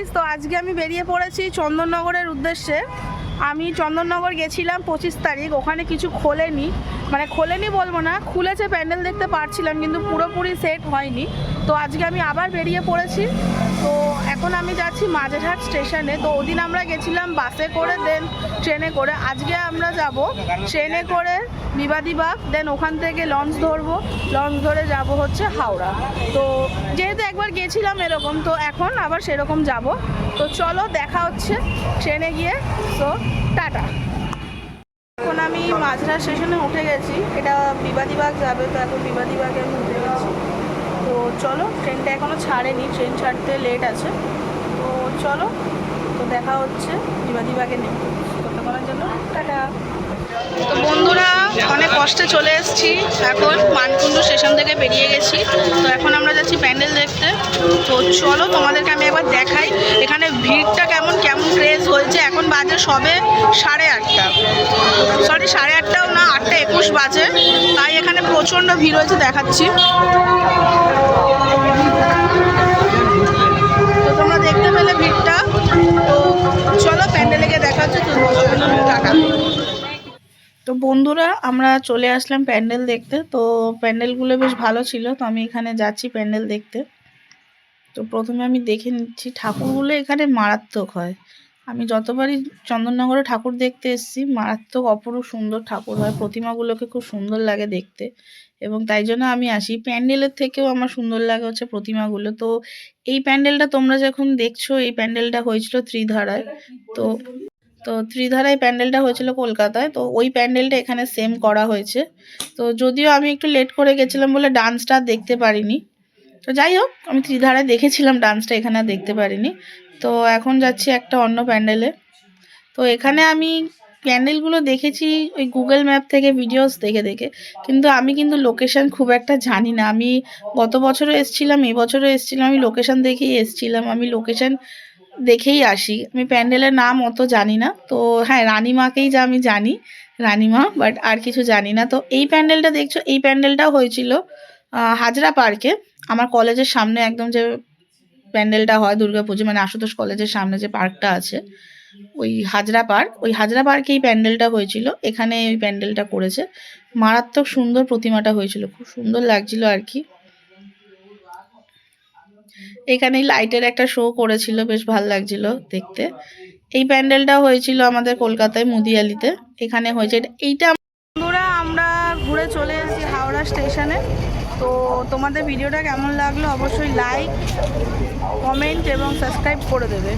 Guys তো আজকে আমি বেরিয়ে পড়েছি চন্দননগরের উদ্দেশ্যে। আমি চন্দননগর গেছিলাম পঁচিশ তারিখ, ওখানে কিছু খোলেনি। মানে খোলেনি বলব না, খুলেছে প্যান্ডেল দেখতে পারছিলাম, কিন্তু পুরোপুরি সেট হয়নি। তো আজকে আমি আবার বেরিয়ে পড়েছি। তো এখন আমি যাচ্ছি মাঝেরহাট স্টেশনে। তো ওদিন আমরা গেছিলাম বাসে করে দেন ট্রেনে করে। আজকে আমরা যাব ট্রেনে করে বিবাদীবাগ দেন ওখান থেকে লঞ্চ ধরবো। লঞ্চ ধরে যাব হচ্ছে হাওড়া। তো যেহেতু একবার গেছিলাম এরকম, তো এখন আবার সেরকম যাব। তো চলো দেখা হচ্ছে ট্রেনে গিয়ে। তো টাটা। এখন আমি মাঝরা স্টেশনে উঠে গেছি। এটা বিবাদীবাগ যাবে, তো এখন বিবাদীবাগে আমি উঠে গেছি। তো চলো, ট্রেনটা এখনও ছাড়েনি, ট্রেন ছাড়তে লেট আছে। তো চলো, তো দেখা হচ্ছে বিবাদীবাগে নেই। ততক্ষণের জন্য টাটা। তো বন্ধুরা, অনেক কষ্টে চলে এসেছি। এখন মানকুণ্ডু স্টেশন থেকে বেরিয়ে গেছি। তো এখন আমরা যাচ্ছি প্যান্ডেল দেখতে। তো চলো, তোমাদেরকে আমি একবার দেখাই। এখানে ভিড়টা কেমন কেমন ক্রেজ হয়েছে এখন বাজে সবে সাড়ে আটটা। সরি সাড়ে আটটাও না, আটটা একুশ বাজে। তাই এখানে প্রচণ্ড ভিড় হয়েছে দেখাচ্ছি। তো তোমরা দেখতে পেলে ভিড়টা। তো চলো প্যান্ডেলে গিয়ে তো বন্ধুরা, আমরা চলে আসলাম প্যান্ডেল দেখতে। তো প্যান্ডেলগুলো বেশ ভালো ছিল, তো আমি এখানে যাচ্ছি প্যান্ডেল দেখতে। তো প্রথমে আমি দেখে নিচ্ছি, ঠাকুরগুলো এখানে মারাত্মক হয়। আমি যতবারই চন্দননগরে ঠাকুর দেখতে এসেছি, মারাত্মক অপরূপ সুন্দর ঠাকুর হয়। প্রতিমাগুলোকে খুব সুন্দর লাগে দেখতে। এবং তাই জন্য আমি আসি। প্যান্ডেলের থেকেও আমার সুন্দর লাগে হচ্ছে প্রতিমাগুলো। তো এই প্যান্ডেলটা তোমরা যখন দেখছ, এই প্যান্ডেলটা হয়েছিল ত্রিধারায়। তো তো ত্রিধারায় প্যান্ডেলটা হয়েছিল কলকাতায়। তো ওই প্যান্ডেলটা এখানে সেম করা হয়েছে। তো যদিও আমি একটু লেট করে গেছিলাম বলে ডান্সটা দেখতে পারিনি। তো যাই হোক, আমি ত্রিধারায় দেখেছিলাম ডান্সটা এখানে দেখতে পারিনি। তো এখন যাচ্ছি একটা অন্য প্যান্ডেলে। তো এখানে আমি প্যান্ডেলগুলো দেখেছি, ওই গুগল ম্যাপ থেকে ভিডিওস দেখে দেখে। কিন্তু আমি কিন্তু লোকেশন খুব একটা জানি না। আমি গত বছরও এসেছিলাম এবছরও এসেছিলাম, আমি লোকেশন দেখেই এসেছিলাম। আমি লোকেশন দেখেই আসি। আমি প্যান্ডেলের নাম অত জানি না। তো হ্যাঁ রানীমাকেই যা আমি জানি, রানীমা, বাট আর কিছু জানি না। তো এই প্যান্ডেলটা দেখছ? এই প্যান্ডেলটাও হয়েছিল হাজরা পার্কে। আমার কলেজের সামনে একদম যে প্যান্ডেলটা হয় দুর্গা দুর্গাপুজো মানে আশুতোষ কলেজের সামনে যে পার্কটা আছে, ওই হাজরা পার্ক, ওই হাজরা পার্কে এই প্যান্ডেলটা হয়েছিল। এখানে ওই প্যান্ডেলটা করেছে। মারাত্মক সুন্দর প্রতিমাটা হয়েছিল, খুব সুন্দর লাগছিল আর কি। এখানে লাইটের একটা শো করেছিল, বেশ ভালো লাগছিল দেখতে। এই প্যান্ডেলটা হয়েছিল আমাদের কলকাতায় মুদিয়ালিতে। এখানে হয়েছে, এইটা বন্ধুরা, আমরা ঘুরে চলে এসেছি হাওড়া স্টেশনে। তো তোমাদের ভিডিওটা কেমন লাগল অবশ্যই লাইক কমেন্ট এবং সাবস্ক্রাইব করে দেবে।